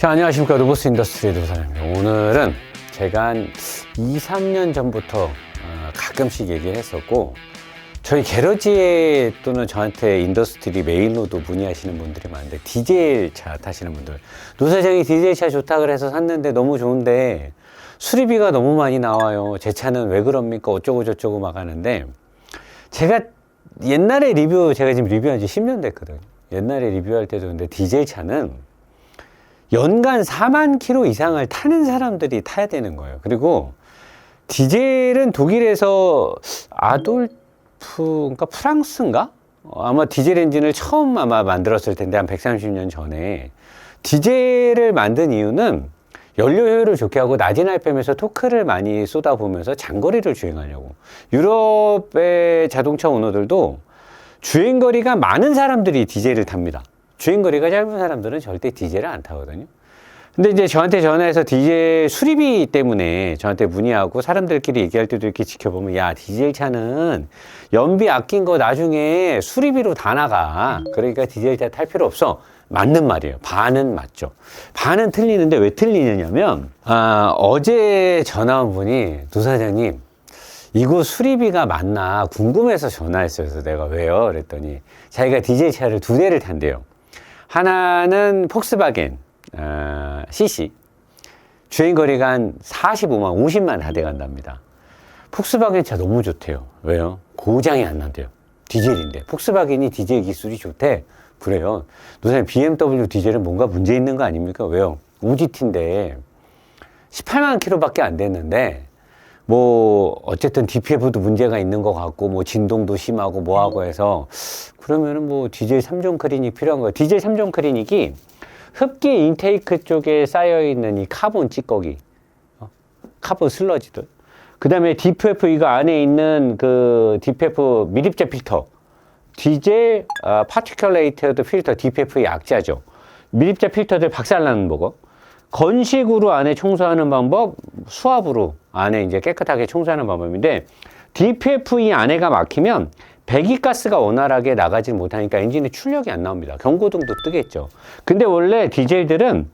자, 안녕하십니까. 로보스 인더스트리 노사입니다. 오늘은 제가 한 2, 3년 전부터 어, 가끔씩 얘기를 했었고, 저희 게러지에 또는 저한테 인더스트리 메일로도 문의하시는 분들이 많은데, 디젤 차 타시는 분들. 노사장이 디젤 차 좋다 그래서 샀는데 너무 좋은데, 수리비가 너무 많이 나와요. 제 차는 왜 그럽니까? 어쩌고저쩌고 막 하는데, 제가 옛날에 리뷰, 제가 지금 리뷰한 지 10년 됐거든요. 옛날에 리뷰할 때도 근데 디젤 차는 연간 4만 킬로 이상을 타는 사람들이 타야 되는 거예요. 그리고 디젤은 독일에서 아돌프, 그러니까 프랑스인가? 어, 아마 디젤 엔진을 처음 아마 만들었을 텐데 한 130년 전에 디젤을 만든 이유는 연료 효율을 좋게 하고 낮은 RPM에서 토크를 많이 쏟아보면서 장거리를 주행하려고. 유럽의 자동차 오너들도 주행거리가 많은 사람들이 디젤을 탑니다. 주행거리가 짧은 사람들은 절대 디젤을 안 타거든요. 근데 이제 저한테 전화해서 디젤 수리비 때문에 저한테 문의하고 사람들끼리 얘기할 때도 이렇게 지켜보면 야, 디젤 차는 연비 아낀 거 나중에 수리비로 다 나가. 그러니까 디젤 차 탈 필요 없어. 맞는 말이에요. 반은 맞죠. 반은 틀리는데 왜 틀리느냐면, 아, 어제 전화 온 분이 노 사장님, 이거 수리비가 맞나 궁금해서 전화했어요. 그래서 내가 왜요? 그랬더니 자기가 디젤 차를 두 대를 탄대요. 하나는 폭스바겐 어, CC 주행 거리가 한 45만 50만 다 돼간답니다. 폭스바겐 차 너무 좋대요. 왜요? 고장이 안 난대요. 디젤인데. 폭스바겐이 디젤 기술이 좋대. 그래요. 노사님 BMW 디젤은 뭔가 문제 있는 거 아닙니까? 왜요? OGT인데 18만 킬로밖에 안 됐는데 뭐 어쨌든 DPF도 문제가 있는 것 같고 뭐 진동도 심하고 뭐하고 해서 그러면은 뭐 디젤 3종 클리닉 필요한 거예요. 디젤 3종 클리닉이 흡기 인테이크 쪽에 쌓여 있는 이 카본 찌꺼기, 어? 카본 슬러지들. 그 다음에 DPF 이거 안에 있는 그 DPF 미립자 필터, 디젤 어, 파티클레이터드 필터 DPF의 약자죠. 미립자 필터들 박살나는 거고. 건식으로 안에 청소하는 방법, 수압으로 안에 이제 깨끗하게 청소하는 방법인데 DPF 이 안에가 막히면 배기가스가 원활하게 나가지 못하니까 엔진에 출력이 안 나옵니다. 경고등도 뜨겠죠. 근데 원래 디젤들은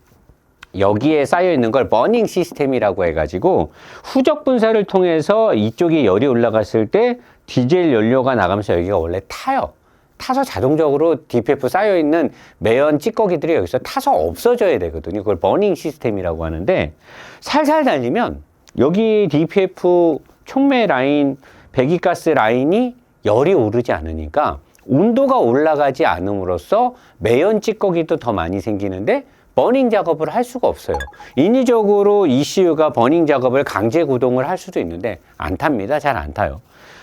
여기에 쌓여 있는 걸 버닝 시스템이라고 해가지고 후적 분사를 통해서 이쪽에 열이 올라갔을 때 디젤 연료가 나가면서 여기가 원래 타요. 타서 자동적으로 DPF 쌓여 있는 매연 찌꺼기들이 여기서 타서 없어져야 되거든요. 그걸 버닝 시스템이라고 하는데 살살 달리면 여기 DPF 촉매 라인, 배기가스 라인이 열이 오르지 않으니까 온도가 올라가지 않음으로써 매연 찌꺼기도 더 많이 생기는데 버닝 작업을 할 수가 없어요. 인위적으로 ECU가 버닝 작업을 강제 구동을 할 수도 있는데 안 탑니다. 잘 안 타요.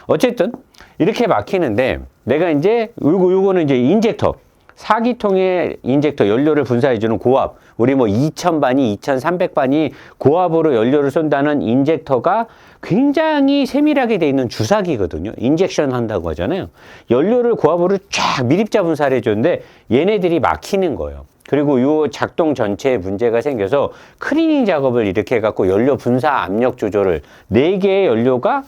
어쨌든 이렇게 막히는데 내가 이제 요거 요거는 이제 인젝터 사기통에 인젝터 연료를 분사해주는 고압. 우리 뭐 2000반이 2300반이 고압으로 연료를 쏜다는 인젝터가 굉장히 세밀하게 돼 있는 주사기거든요. 인젝션 한다고 하잖아요. 연료를 고압으로 쫙 미립자 분사를 해줬는데 얘네들이 막히는 거예요. 그리고 요 작동 전체에 문제가 생겨서 클리닝 작업을 이렇게 해갖고 연료 분사 압력 조절을 네 개의 연료가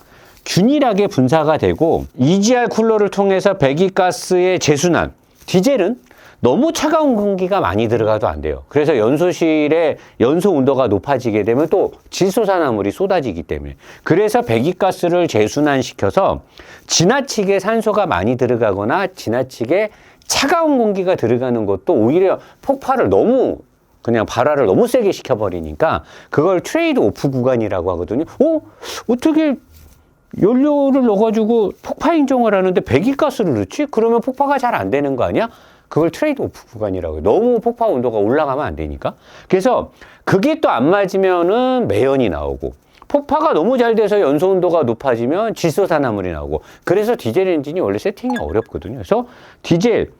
균일하게 분사가 되고 EGR 쿨러를 통해서 배기가스의 재순환 디젤은 너무 차가운 공기가 많이 들어가도 안 돼요. 그래서 연소실의 연소 온도가 높아지게 되면 또 질소산화물이 쏟아지기 때문에 그래서 배기가스를 재순환시켜서 지나치게 산소가 많이 들어가거나 지나치게 차가운 공기가 들어가는 것도 오히려 폭발을 너무 그냥 발화를 너무 세게 시켜버리니까 그걸 트레이드 오프 구간이라고 하거든요. 어? 어떻게 연료를 넣어가지고 폭파 인정을 하는데 배기가스를 넣지? 그러면 폭파가 잘 안 되는 거 아니야? 그걸 트레이드 오프 구간이라고 해요. 너무 폭파 온도가 올라가면 안 되니까. 그래서 그게 또 안 맞으면은 매연이 나오고 폭파가 너무 잘 돼서 연소 온도가 높아지면 질소산화물이 나오고 그래서 디젤 엔진이 원래 세팅이 어렵거든요. 그래서 디젤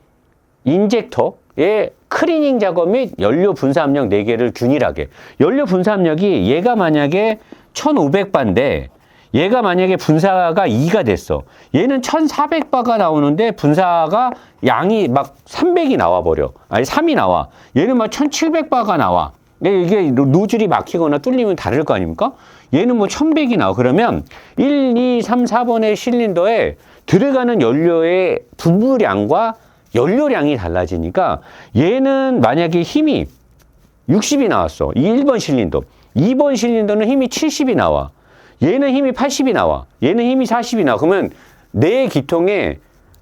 인젝터의 클리닝 작업 및 연료 분사 압력 4개를 균일하게 연료 분사 압력이 얘가 만약에 1500바인데 얘가 만약에 분사가 2가 됐어. 얘는 1400바가 나오는데 분사가 양이 막 300이 나와버려. 아니, 3이 나와. 얘는 막 1700바가 나와. 이게 노즐이 막히거나 뚫리면 다를 거 아닙니까? 얘는 뭐 1100이 나와. 그러면 1, 2, 3, 4번의 실린더에 들어가는 연료의 분무량과 연료량이 달라지니까 얘는 만약에 힘이 60이 나왔어. 이 1번 실린더. 2번 실린더는 힘이 70이 나와. 얘는 힘이 80이 나와. 얘는 힘이 40이 나와. 그러면 내 기통에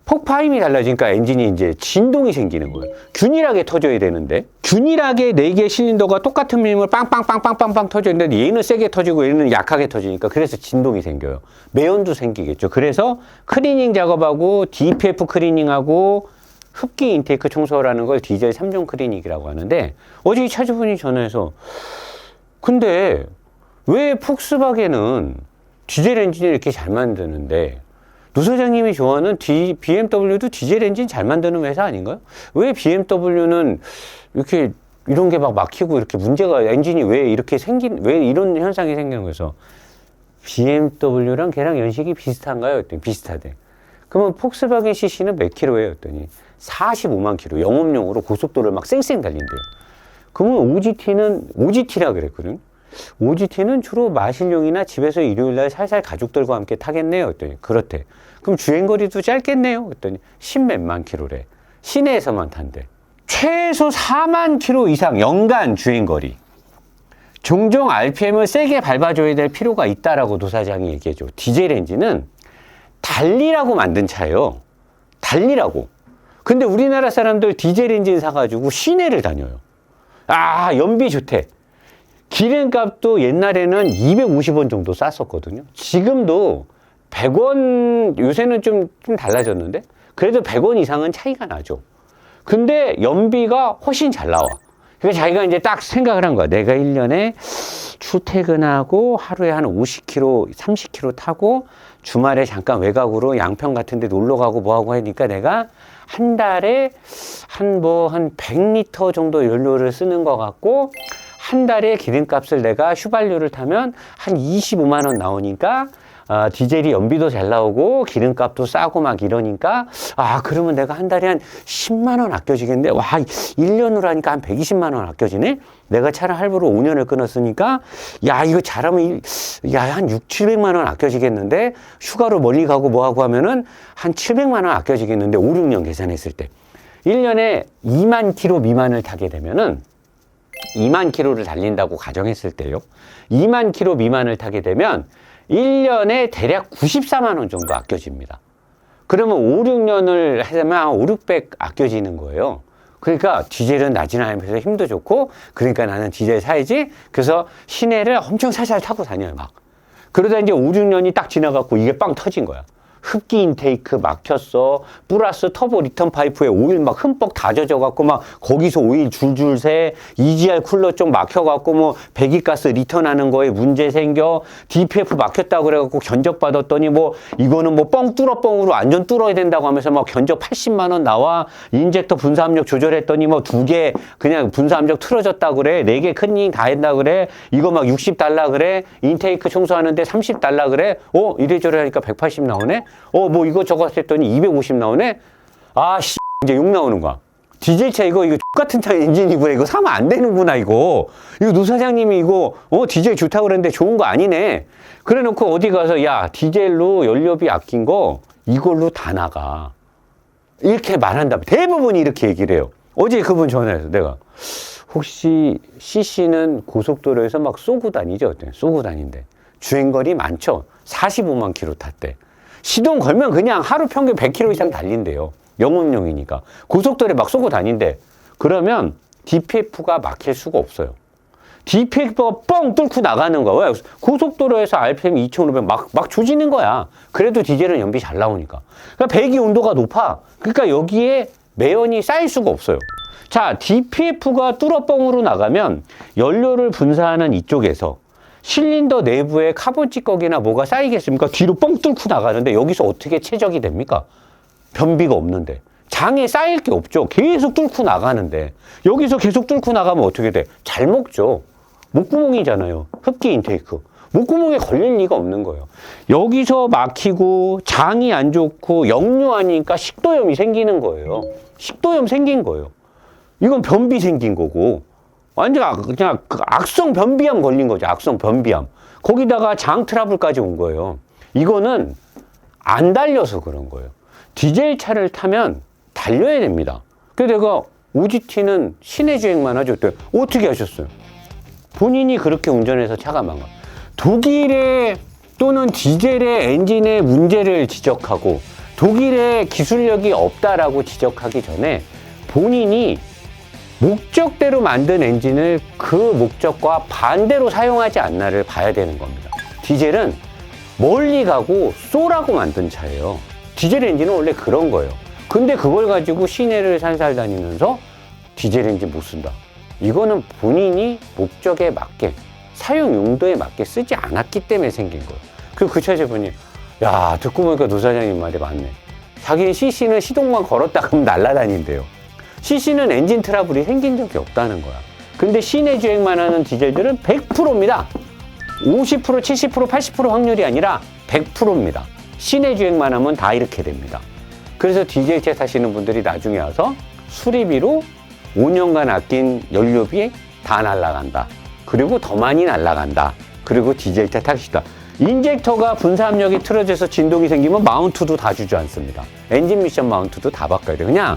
폭파 힘이 달라지니까 엔진이 이제 진동이 생기는 거예요. 균일하게 터져야 되는데 균일하게 네개 실린더가 똑같은 힘을 빵빵빵빵빵빵 터져야 되는데 얘는 세게 터지고 얘는 약하게 터지니까 그래서 진동이 생겨요. 매연도 생기겠죠. 그래서 클리닝 작업하고 DPF 클리닝하고 흡기 인테이크 청소라는 걸 디젤 3종 클리닉이라고 하는데 어제 이 차주분이 전화해서 근데 왜 폭스바겐은 디젤 엔진을 이렇게 잘 만드는데 노 사장님이 좋아하는 D, BMW도 디젤 엔진 잘 만드는 회사 아닌가요? 왜 BMW는 이렇게 이런 게 막 막히고 이렇게 문제가 엔진이 왜 이렇게 생긴 왜 이런 현상이 생기는 거에서 BMW랑 걔랑 연식이 비슷한가요? 했더니 비슷하대. 그러면 폭스바겐 CC는 몇 킬로예요? 했더니 45만 킬로 영업용으로 고속도로를 막 쌩쌩 달린대요. 그러면 OGT는 OGT라 그랬거든. OGT는 주로 마실용이나 집에서 일요일날 살살 가족들과 함께 타겠네요. 했더니 그렇대. 그럼 주행거리도 짧겠네요. 했더니 10몇만 킬로래. 시내에서만 탄대. 최소 4만 킬로 이상 연간 주행거리. 종종 RPM을 세게 밟아줘야 될 필요가 있다라고 노사장이 얘기해줘. 디젤 엔진은 달리라고 만든 차예요. 달리라고. 근데 우리나라 사람들 디젤 엔진 사가지고 시내를 다녀요. 아, 연비 좋대. 기름값도 옛날에는 250원 정도 쌌었거든요. 지금도 100원, 요새는 좀, 좀 달라졌는데, 그래도 100원 이상은 차이가 나죠. 근데 연비가 훨씬 잘 나와. 그러니까 자기가 이제 딱 생각을 한 거야. 내가 1년에 출퇴근하고 하루에 한 50km, 30km 타고 주말에 잠깐 외곽으로 양평 같은 데 놀러 가고 뭐 하고 하니까 내가 한 달에 한 뭐한 100리터 정도 연료를 쓰는 것 같고 한 달에 기름값을 내가 휘발유를 타면 한 25만 원 나오니까 아, 디젤이 연비도 잘 나오고 기름값도 싸고 막 이러니까 아 그러면 내가 한 달에 한 10만 원 아껴지겠는데 와 1년으로 하니까 한 120만 원 아껴지네? 내가 차를 할부로 5년을 끊었으니까 야 이거 잘하면 야 한 6, 700만 원 아껴지겠는데? 휴가로 멀리 가고 뭐 하고 하면은 한 700만 원 아껴지겠는데? 5, 6년 계산했을 때. 1년에 2만 킬로 미만을 타게 되면은 2만 킬로를 달린다고 가정했을 때요. 2만 킬로 미만을 타게 되면 1년에 대략 94만 원 정도 아껴집니다. 그러면 5, 6년을 하면 한 5, 600 아껴지는 거예요. 그러니까 디젤은 나지나면서 힘도 좋고 그러니까 나는 디젤 사야지. 그래서 시내를 엄청 살살 타고 다녀요, 막. 그러다 이제 5, 6년이 딱 지나갖고 이게 빵 터진 거야. 흡기 인테이크 막혔어. 플러스 터보 리턴 파이프에 오일 막 흠뻑 다 젖어갖고 막 거기서 오일 줄줄 새. EGR 쿨러 좀 막혀갖고 뭐 배기가스 리턴하는 거에 문제 생겨. DPF 막혔다고 그래갖고 견적 받았더니 뭐 이거는 뭐 뻥 뚫어 뻥으로 완전 뚫어야 된다고 하면서 막 견적 80만 원 나와. 인젝터 분사 압력 조절했더니 뭐 두 개 그냥 분사 압력 틀어졌다 그래. 네 개 큰닝 다 했다 그래. 이거 막 60달러 그래. 인테이크 청소하는데 30달러 그래. 어 이래저래 하니까 180 나오네. 어, 뭐 이거 저거 했더니 250 나오네? 아, 씨, 이제 욕 나오는 거야. 디젤차 이거, 이거 똑같은 차 엔진이구나. 이거 사면 안 되는구나, 이거. 이거 노 사장님이 이거, 어, 디젤 좋다고 그랬는데 좋은 거 아니네. 그래 놓고 어디 가서, 야, 디젤로 연료비 아낀 거 이걸로 다 나가. 이렇게 말한다. 대부분이 이렇게 얘기를 해요. 어제 그분 전화해서 내가. 혹시 CC는 고속도로에서 막 쏘고 다니죠? 쏘고 다닌대. 주행거리 많죠? 45만 킬로 탔대. 시동 걸면 그냥 하루 평균 100km 이상 달린대요. 영업용이니까. 고속도로에 막 쏘고 다닌대. 그러면 DPF가 막힐 수가 없어요. DPF가 뻥 뚫고 나가는 거야. 왜? 고속도로에서 RPM 2,500 막, 막 조지는 거야. 그래도 디젤은 연비 잘 나오니까. 그러니까 배기 온도가 높아. 그러니까 여기에 매연이 쌓일 수가 없어요. 자, DPF가 뚫어뻥으로 나가면 연료를 분사하는 이쪽에서 실린더 내부에 카본 찌꺼기나 뭐가 쌓이겠습니까? 뒤로 뻥 뚫고 나가는데 여기서 어떻게 최적이 됩니까? 변비가 없는데. 장에 쌓일 게 없죠. 계속 뚫고 나가는데. 여기서 계속 뚫고 나가면 어떻게 돼? 잘 먹죠. 목구멍이잖아요. 흡기 인테이크. 목구멍에 걸릴 리가 없는 거예요. 여기서 막히고 장이 안 좋고 역류하니까 식도염이 생기는 거예요. 식도염 생긴 거예요. 이건 변비 생긴 거고. 완전 악- 그냥 그 악성 변비암 걸린 거죠. 악성 변비암. 거기다가 장 트러블까지 온 거예요. 이거는 안 달려서 그런 거예요. 디젤 차를 타면 달려야 됩니다. 그래서 내가 OGT는 시내 주행만 하죠. 어떻게 하셨어요? 본인이 그렇게 운전해서 차가 망가. 독일의 또는 디젤의 엔진의 문제를 지적하고 독일의 기술력이 없다라고 지적하기 전에 본인이 목적대로 만든 엔진을 그 목적과 반대로 사용하지 않나를 봐야 되는 겁니다. 디젤은 멀리 가고 쏘라고 만든 차예요. 디젤 엔진은 원래 그런 거예요. 근데 그걸 가지고 시내를 살살 다니면서 디젤 엔진 못 쓴다. 이거는 본인이 목적에 맞게 사용 용도에 맞게 쓰지 않았기 때문에 생긴 거예요. 그리고 그 차주분이 야 듣고 보니까 노 사장님 말이 맞네. 자기는 CC는 시동만 걸었다 그러면 날아다닌대요. CC는 엔진 트러블이 생긴 적이 없다는 거야. 근데 시내 주행만 하는 디젤들은 100%입니다. 50%, 70%, 80% 확률이 아니라 100%입니다. 시내 주행만 하면 다 이렇게 됩니다. 그래서 디젤차 타시는 분들이 나중에 와서 수리비로 5년간 아낀 연료비 다 날라간다. 그리고 더 많이 날라간다. 그리고 디젤차 타시다. 인젝터가 분사압력이 틀어져서 진동이 생기면 마운트도 다 주저앉습니다. 엔진 미션 마운트도 다 바꿔야 돼요. 그냥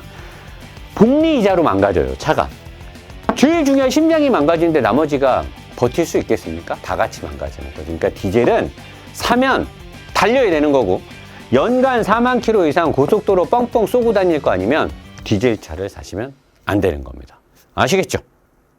복리 이자로 망가져요, 차가. 제일 중요한 심장이 망가지는데 나머지가 버틸 수 있겠습니까? 다 같이 망가지는 거죠. 그러니까 디젤은 사면 달려야 되는 거고 연간 4만 킬로 이상 고속도로 뻥뻥 쏘고 다닐 거 아니면 디젤 차를 사시면 안 되는 겁니다. 아시겠죠?